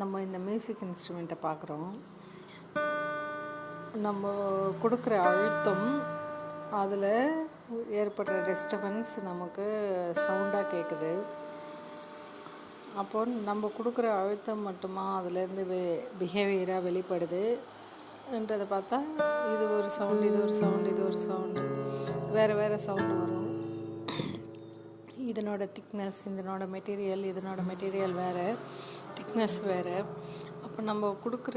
நம்ம இந்த மியூசிக் இன்ஸ்ட்ருமெண்ட்டை பார்க்குறோம். நம்ம கொடுக்குற அழுத்தம் அதில் ஏற்படுற டிஸ்டர்பன்ஸ் நமக்கு சவுண்டாக கேட்குது அப்போ நம்ம கொடுக்குற அழுத்தம் மட்டுமா அதுலேருந்து வெ பிஹேவியராக வெளிப்படுது என்றதை பார்த்தா இது ஒரு சவுண்டு இது ஒரு சவுண்டு இது ஒரு சவுண்டு வேறு வேறு சவுண்டு வரும். இதனோட திக்னஸ் இதனோட மெட்டீரியல் இதனோட மெட்டீரியல் வேறு. திக்னஸ் வேறு. அப்போ நம்ம கொடுக்குற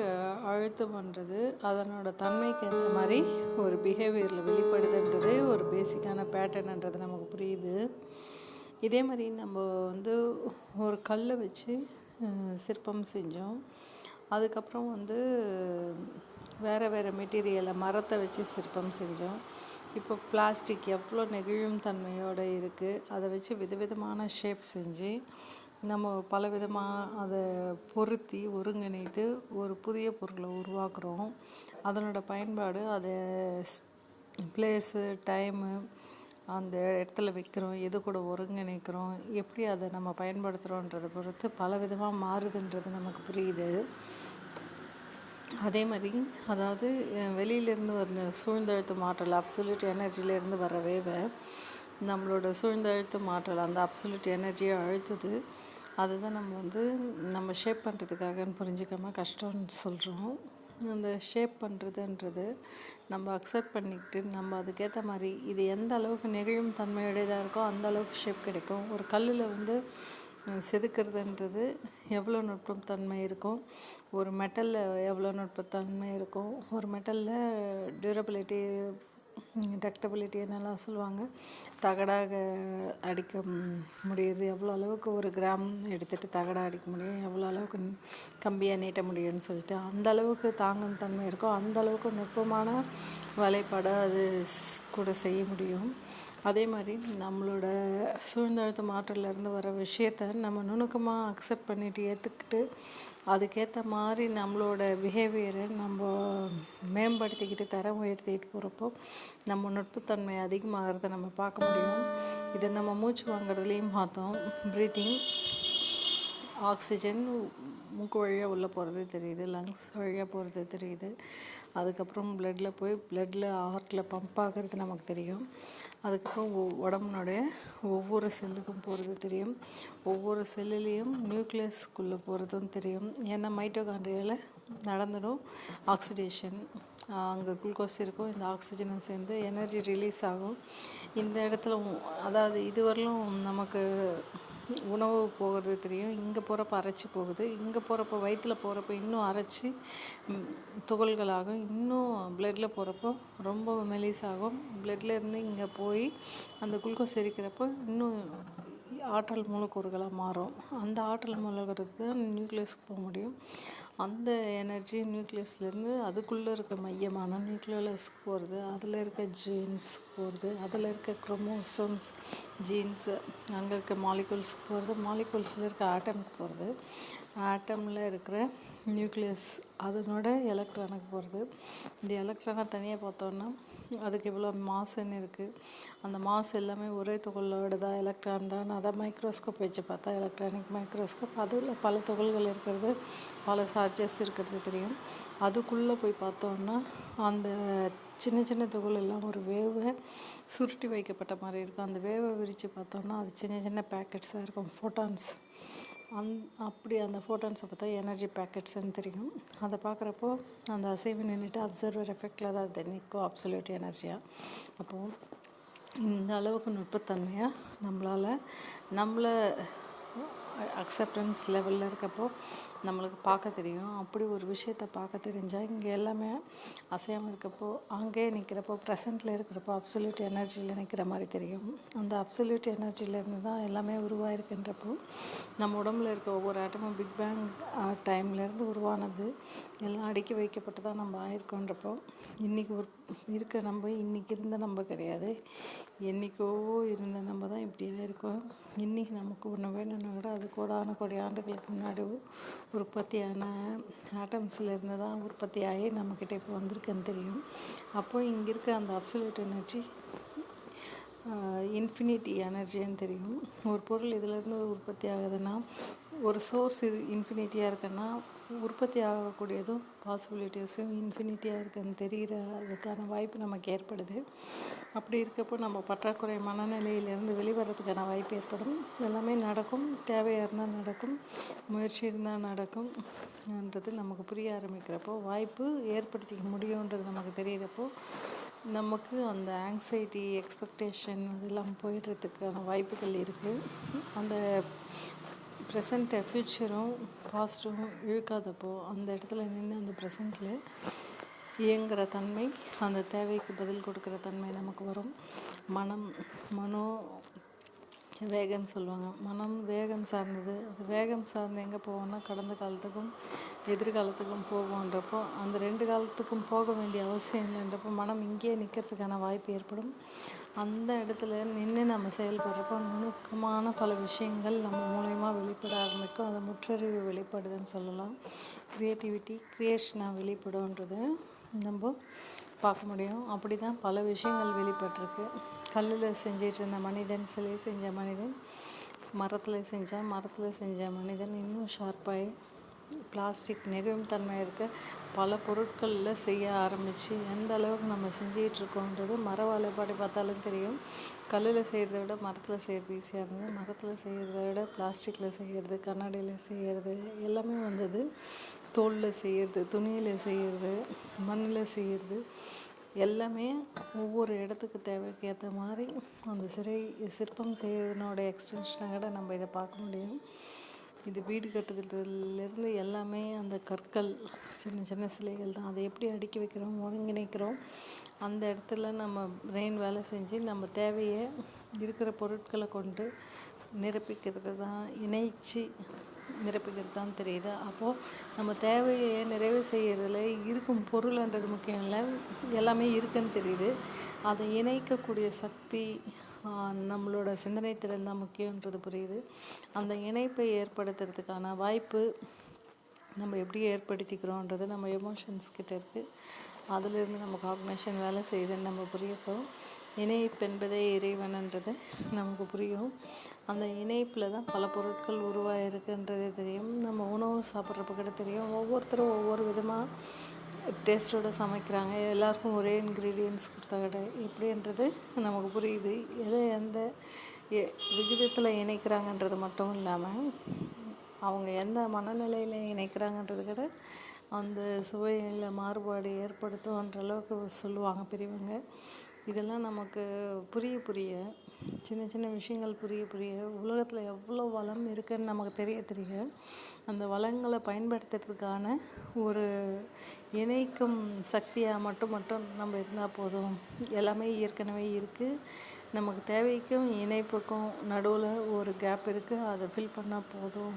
அழுத்தம்ன்றது அதனோட தன்மைக்கு ஏற்ற மாதிரி ஒரு பிஹேவியரில் வெளிப்படுதுன்றதே ஒரு பேசிக்கான பேட்டர்ன்ன்றது நமக்கு புரியுது. இதே மாதிரி நம்ம வந்து ஒரு கல்லை வச்சு சிற்பம் செஞ்சோம். அதுக்கப்புறம் வந்து வேறு வேறு மெட்டீரியலை மரத்தை வச்சு சிற்பம் செஞ்சோம். இப்போ பிளாஸ்டிக் எவ்வளோ நெகிழும் தன்மையோடு இருக்குது அதை வச்சு விதவிதமான ஷேப் செஞ்சு நம்ம பலவிதமாக அதை பொருத்தி ஒருங்கிணைத்து ஒரு புதிய பொருளை உருவாக்குறோம். அதனோட பயன்பாடு அதை பிளேஸு டைமு அந்த இடத்துல வைக்கிறோம் எது கூட ஒருங்கிணைக்கிறோம் எப்படி அதை நம்ம பயன்படுத்துகிறோன்றதை பொறுத்து பலவிதமாக மாறுதுன்றது நமக்கு புரியுது. அதே மாதிரி அதாவது வெளியிலேருந்து வர சூழ்ந்தழுத்து மாற்றல் அப்சல்யூட் எனர்ஜிலேருந்து வர வேவை நம்மளோட சூழ்ந்தழுத்து மாற்றல் அந்த அப்சல்யூட் எனர்ஜியை அழுத்துது. அதுதான் நம்ம வந்து நம்ம ஷேப் பண்ணுறதுக்காகன்னு புரிஞ்சுக்காம கஷ்டம்னு சொல்கிறோம் அந்த ஷேப் பண்ணுறதுன்றது நம்ம அக்செப்ட் பண்ணிக்கிட்டு நம்ம அதுக்கேற்ற மாதிரி இது எந்த அளவுக்கு நெகிழும் தன்மையுடையதாக இருக்கோ அந்த அளவுக்கு ஷேப் கிடைக்கும். ஒரு கல்லில் வந்து செதுக்கிறதுன்றது எவ்வளோ நுட்பம் தன்மை இருக்கும்? ஒரு மெட்டலில் எவ்வளோ நுட்பத்தன்மை இருக்கும்? ஒரு மெட்டலில் டியூரபிலிட்டி டக்டபிலிட்டி என்னெல்லாம் சொல்லுவாங்க? தகடாக அடிக்க முடியுது எவ்வளோ அளவுக்கு ஒரு கிராம் எடுத்துகிட்டு தகடா அடிக்க முடியும் எவ்வளோ அளவுக்கு கம்பியாக நீட்ட முடியும்னு சொல்லிட்டு அந்த அளவுக்கு தாங்கும் தன்மை இருக்கோ அந்த அளவுக்கு நுட்பமான வேலைப்பாடை அது கூட செய்ய முடியும். அதே மாதிரி நம்மளோட சூழ்ந்தழுத்த மாற்றலேருந்து வர விஷயத்த நம்ம நுணுக்கமாக அக்செப்ட் பண்ணிவிட்டு ஏற்றுக்கிட்டு அதுக்கேற்ற மாதிரி நம்மளோட பிஹேவியரை நம்ம மேம்படுத்திக்கிட்டு தரம் உயர்த்திக்கிட்டு போகிறப்போ நம்ம நுட்பத்தன்மை அதிகமாகிறத நம்ம பார்க்க முடியும். இதை நம்ம மூச்சு வாங்குறதுலேயும் பார்த்தோம். ப்ரீத்திங் ஆக்சிஜன் மூக்கு வழியாக உள்ளே போகிறது தெரியுது லங்ஸ் வழியாக போகிறது தெரியுது. அதுக்கப்புறம் ப்ளட்டில் போய் ப்ளட்டில் ஹார்ட்டில் பம்ப் ஆகிறது நமக்கு தெரியும். அதுக்கப்புறம் உடம்புனுடைய ஒவ்வொரு செல்லுக்கும் போகிறது தெரியும். ஒவ்வொரு செல்லுலேயும் நியூக்ளியஸ்க்குள்ளே போகிறதும் தெரியும். ஏன்னா மைட்டோகாண்ட்ரியாவில் நடந்துடும் ஆக்சிடேஷன் அங்கே குளுக்கோஸ் இருக்கும் இந்த ஆக்சிஜனும் சேர்ந்து எனர்ஜி ரிலீஸ் ஆகும். இந்த இடத்துல அதாவது இதுவரையிலும் நமக்கு உணவு போகிறது தெரியும். இங்கே போகிறப்ப அரைச்சி போகுது. இங்கே போகிறப்ப வயிற்றில் போகிறப்ப இன்னும் அரைச்சி துகள்களாகும் இன்னும் பிளட்டில் போகிறப்போ ரொம்ப மெலிசாகும் பிளட்லேருந்து இங்கே போய் அந்த குளுக்கோஸ் எரிக்கிறப்போ இன்னும் ஆற்றல் மூலக்கூறுகளாக மாறும். அந்த ஆற்றல் மூலக்கூறு தான் நியூக்ளியஸ்க்கு போக முடியும். அந்த எனர்ஜி நியூக்ளியஸ்லேருந்து அதுக்குள்ளே இருக்க மையமான நியூக்ளியலஸ்க்கு போகிறது அதில் இருக்க ஜீன்ஸ்க்கு போகிறது அதில் இருக்க குரோமோசோம்ஸ் ஜீன்ஸு அங்கே இருக்க மாலிகூல்ஸ்க்கு போகிறது மாலிகூல்ஸில் இருக்க ஆட்டம்க்கு போகிறது ஆட்டமில் இருக்கிற நியூக்ளியஸ் அதனோட எலக்ட்ரானுக்கு போகிறது இந்த எலக்ட்ரானை தனியாக பார்த்தோன்னா அதுக்கு இவ்வளோ மாசுன்னு இருக்குது அந்த மாசு எல்லாமே ஒரே துகளோடு தான் எலக்ட்ரான் தான். அதை மைக்ரோஸ்கோப் வச்சு பார்த்தா எலக்ட்ரானிக் மைக்ரோஸ்கோப் அதில் பல துகள்கள் இருக்கிறது பல சார்ஜஸ் இருக்கிறது தெரியும். அதுக்குள்ளே போய் பார்த்தோன்னா அந்த சின்ன சின்ன துகள் எல்லாம் ஒரு வேவை சுருட்டி வைக்கப்பட்ட மாதிரி இருக்கும். அந்த வேவை விரித்து பார்த்தோன்னா அது சின்ன சின்ன பேக்கெட்ஸாக இருக்கும் ஃபோட்டான்ஸ் அந் அப்படி அந்த ஃபோட்டான்ஸை பார்த்தா எனர்ஜி பேக்கெட்ஸ்ன்னு தெரியும். அதை பார்க்குறப்போ அந்த அசைவு நின்றுட்டு அப்சர்வர் எஃபெக்டில் தான் அது நிற்கும் அப்சல்யூட் எனர்ஜியாக அப்போது இந்த அளவுக்கு நுட்பத்தன்மையாக நம்மளால் நம்மளை அக்செப்டன்ஸ் லெவலில் இருக்கப்போ நம்மளுக்கு பார்க்க தெரியும். அப்படி ஒரு விஷயத்த பார்க்க தெரிஞ்சால் இங்கே எல்லாமே அசையாமல் இருக்கப்போ அங்கேயே நிற்கிறப்போ ப்ரெசண்ட்டில் இருக்கிறப்போ அப்சல்யூட் எனர்ஜியில் நிற்கிற மாதிரி தெரியும். அந்த அப்சல்யூட் எனர்ஜிலேருந்து தான் எல்லாமே உருவாயிருக்குன்றப்போ நம்ம உடம்புல இருக்க ஒவ்வொரு ஆட்டமும் பிக் பேங் டைம்லேருந்து உருவானது எல்லாம் அடுக்கி வைக்கப்பட்டு தான் நம்ம ஆயிருக்கோன்றப்போ இன்றைக்கி ஒரு இருக்க நம்ம இன்றைக்கி இருந்த நம்ம கிடையாது. என்றைக்கோ இருந்த நம்ம தான் இப்படி ஆயிருக்கோம். இன்றைக்கி நமக்கு ஒன்று வேணும்னா கூட அது கோடான கோடி ஆண்டுகளுக்கு முன்னாடி உற்பத்தியான ஆட்டம்ஸில் இருந்து தான் உற்பத்தி ஆகி நம்மக்கிட்ட இப்போ வந்திருக்குன்னு தெரியும். அப்போது இங்கே இருக்க அந்த அப்சல்யூட் எனர்ஜி இன்ஃபினிட்டி எனர்ஜின்னு தெரியும். ஒரு பொருள் இதிலேருந்து உற்பத்தி ஆகுதுன்னா ஒரு சோர்ஸ் இது இன்ஃபினிட்டியாக இருக்குன்னா உற்பத்தி ஆகக்கூடியதும் பாசிபிலிட்டிஸும் இன்ஃபினிட்டியாக இருக்குன்னு தெரிகிற அதுக்கான வாய்ப்பு நமக்கு ஏற்படுது. அப்படி இருக்கப்போ நம்ம பற்றாக்குறை மனநிலையிலேருந்து வெளிவரதுக்கான வாய்ப்பு ஏற்படும். எல்லாமே நடக்கும். தேவையாக இருந்தால் நடக்கும். முயற்சி இருந்தால் நடக்கும் என்றது நமக்கு புரிய ஆரம்பிக்கிறப்போ வாய்ப்பு ஏற்படுத்திக்க முடியுன்றது நமக்கு தெரிகிறப்போ நமக்கு அந்த ஆங்ஸைட்டி எக்ஸ்பெக்டேஷன் அதெல்லாம் போயிடுறதுக்கான வாய்ப்புகள் இருக்குது அந்த ப்ரெசண்ட்டை ஃப்யூச்சரும் பாஸ்ட்டும் இழுக்காதப்போ அந்த இடத்துல நின்று அந்த ப்ரெசண்ட்டில் இயங்குகிற தன்மை அந்த தேவைக்கு பதில் கொடுக்குற தன்மை நமக்கு வரும். மனம் மனோ வேகம் சொல்லுவாங்க. மனம் வேகம் சார்ந்தது. அது வேகம் சார்ந்து எங்கே போவோம்னா கடந்த காலத்துக்கும் எதிர்காலத்துக்கும் போகும்ன்றப்போ அந்த ரெண்டு காலத்துக்கும் போக வேண்டிய அவசியம் இல்லைன்றப்போ மனம் இங்கேயே நிற்கிறதுக்கான வாய்ப்பு ஏற்படும். அந்த இடத்துல நின்று நம்ம செயல்படுறப்போ நுணுக்கமான பல விஷயங்கள் நம்ம மூலயமா வெளிப்பட ஆரம்பிக்கும். அதை முற்றறிவு வெளிப்படுதுன்னு சொல்லலாம். க்ரியேட்டிவிட்டி க்ரியேஷனாக வெளிப்படும்ன்றது நம்ம பார்க்க முடியும். அப்படி தான் பல விஷயங்கள் வெளிப்பட்டிருக்கு. கல்லில் செஞ்சிட்டு இருந்த மனிதன் சிலை செஞ்ச மனிதன் மரத்தில் செஞ்சால் மரத்தில் செஞ்ச மனிதன் இன்னும் ஷார்ப்பாகி பிளாஸ்டிக் நெகிழும் தன்மை இருக்க பல பொருட்களில் செய்ய ஆரம்பித்து எந்த அளவுக்கு நம்ம செஞ்சிகிட்ருக்கோன்றது மர வேலைப்பாடு பார்த்தாலும் தெரியும். கல்லில் செய்கிறத விட மரத்தில் செய்கிறது ஈஸியாக இருந்தது. மரத்தில் செய்கிறத விட பிளாஸ்டிக்கில் செய்கிறது கண்ணாடியில் செய்கிறது எல்லாமே வந்தது. தோலில் செய்கிறது துணியில் செய்கிறது மண்ணில் செய்கிறது எல்லாமே ஒவ்வொரு இடத்துக்கு தேவைக்கு ஏற்ற மாதிரி அந்த சிறை சிற்பம் செய்யறதுனோட எக்ஸ்டென்ஷனாக கூட நம்ம இதை பார்க்க முடியும். இது வீடு கட்டுறதுலேருந்து எல்லாமே அந்த கற்கள் சின்ன சின்ன சிலைகள் தான். அதை எப்படி அடுக்கி வைக்கிறோம் ஒருங்கிணைக்கிறோம் அந்த இடத்துல நம்ம பிரெயின் வேலை செஞ்சு நம்ம தேவையை இருக்கிற பொருட்களை கொண்டு நிரப்பிக்கிறது தான் இணைச்சி நிரப்பிக்கிறது தான் தெரியுது. அப்போது நம்ம தேவையை நிறைவு செய்கிறதுல இருக்கும் பொருள்ன்றது முக்கியம் இல்லை. எல்லாமே இருக்குன்னு தெரியுது. அதை இணைக்கக்கூடிய சக்தி நம்மளோட சிந்தனை திறன் தான் முக்கியன்றது புரியுது. அந்த இணைப்பை ஏற்படுத்துறதுக்கான வாய்ப்பு நம்ம எப்படி ஏற்படுத்திக்கிறோன்றது நம்ம எமோஷன்ஸ் கிட்ட இருக்குது அதிலிருந்து நம்ம காக்னேஷன் வேலை செய்யுதுன்னு நம்ம புரியப்போம். இணைப்பு என்பதே இறைவன்ன்றது. நமக்கு புரியும். அந்த இணைப்பில் தான் பல பொருட்கள் உருவாயிருக்குன்றதே தெரியும். நம்ம உணவு சாப்பிட்றப்ப கூட தெரியும். ஒவ்வொருத்தரும் ஒவ்வொரு விதமாக டேஸ்ட்டோடு சமைக்கிறாங்க. எல்லாருக்கும் ஒரே இன்க்ரீடியன்ஸ் கொடுத்தா கடை. எப்படின்றது நமக்கு புரியுது. எதை எந்த விகிதத்தில் இணைக்கிறாங்கன்றது மட்டும் இல்லாமல் அவங்க எந்த மனநிலையில் இணைக்கிறாங்கன்றது கூட அந்த சுவையில் மாறுபாடு ஏற்படுத்தும்ன்ற அளவுக்கு சொல்லுவாங்க பெரியவங்க. இதெல்லாம் நமக்கு புரிய புரிய சின்ன சின்ன விஷயங்கள் புரிய புரிய உலகத்தில் எவ்வளோ வளம் இருக்குதுன்னு நமக்கு தெரிய தெரிய அந்த வளங்களை பயன்படுத்துறதுக்கான ஒரு இணைக்கும் சக்தியாக மட்டும் மட்டும் நம்ம இருந்தால் போதும். எல்லாமே ஏற்கனவே இருக்குது நமக்கு தேவைக்கும் இணைப்புக்கும் நடுவில் ஒரு கேப் இருக்குது அதை ஃபில் பண்ணால் போதும்.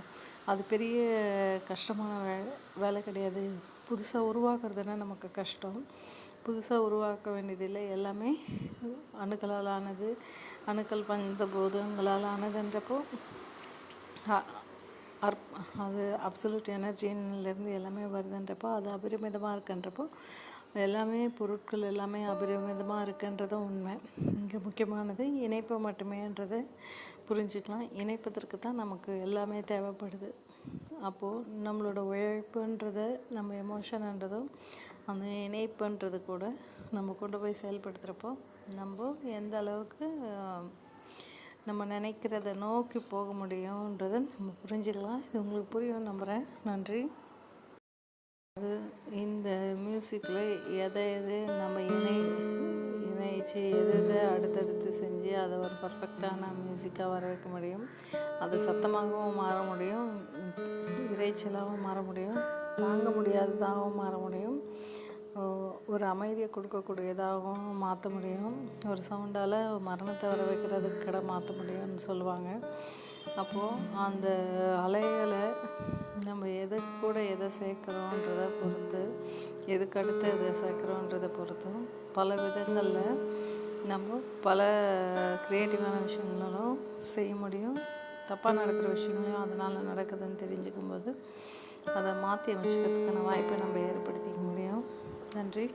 அது பெரிய கஷ்டமான வே வேலை கிடையாது. புதுசாக உருவாக்குறதுனா நமக்கு கஷ்டம். புதுசாக உருவாக்க வேண்டியதில்லை. எல்லாமே அணுக்களால் ஆனது அணுக்கள் பஞ்ச பூதங்களால் ஆனதுன்றப்போ அர்ப் அது அப்சல்யூட் எனர்ஜின்லேருந்து எல்லாமே வருதுன்றப்போ அது அபரிமிதமாக இருக்குன்றப்போ எல்லாமே பொருட்கள் எல்லாமே அபரிமிதமாக இருக்குன்றதும் உண்மை. இங்கே முக்கியமானது இணைப்பு மட்டுமேன்றதை புரிஞ்சுக்கலாம். இணைப்பதற்கு தான் நமக்கு எல்லாமே தேவைப்படுது. அப்போது நம்மளோட உழைப்புன்றத நம்ம எமோஷன்ன்றதும் அந்த இணைப்புன்றது கூட நம்ம கொண்டு போய் செயல்படுத்துகிறப்போ நம்ம எந்த அளவுக்கு நம்ம நினைக்கிறத நோக்கி போக முடியுன்றதை நம்ம புரிஞ்சுக்கலாம். இது உங்களுக்கு புரியும் நம்புகிறேன் நன்றி. அது இந்த மியூசிக்கில் எதை எது நம்ம இணை இணைச்சு எது எதை அடுத்தடுத்து செஞ்சு அதை ஒரு பர்ஃபெக்டான மியூசிக்காக வர வைக்க முடியும். அது சத்தமாகவும் மாற முடியும். இறைச்சலாகவும் மாற முடியும். தாங்க முடியாததாகவும் மாற முடியும். ஒரு அமைதியை கொடுக்கக்கூடியதாகவும் மாற்ற முடியும். ஒரு சவுண்டால் மரணத்தை வர வைக்கிறதுக்கு கடை மாற்ற முடியும்னு சொல்லுவாங்க. அப்போது அந்த அலைகளை நம்ம எதை கூட எதை சேர்க்குறோன்றதை பொறுத்து எதுக்கு அடுத்து எதை சேர்க்குறோன்றதை பொறுத்தும் பல விதங்களில் நம்ம பல க்ரியேட்டிவான விஷயங்களும் செய்ய முடியும். தப்பாக நடக்கிற விஷயங்களையும் அதனால் நடக்குதுன்னு தெரிஞ்சுக்கும்போது அதை மாற்றி அமைச்சிக்கிறதுக்கான வாய்ப்பை நம்ம ஏற்படுத்திக்க முடியும். நன்றி.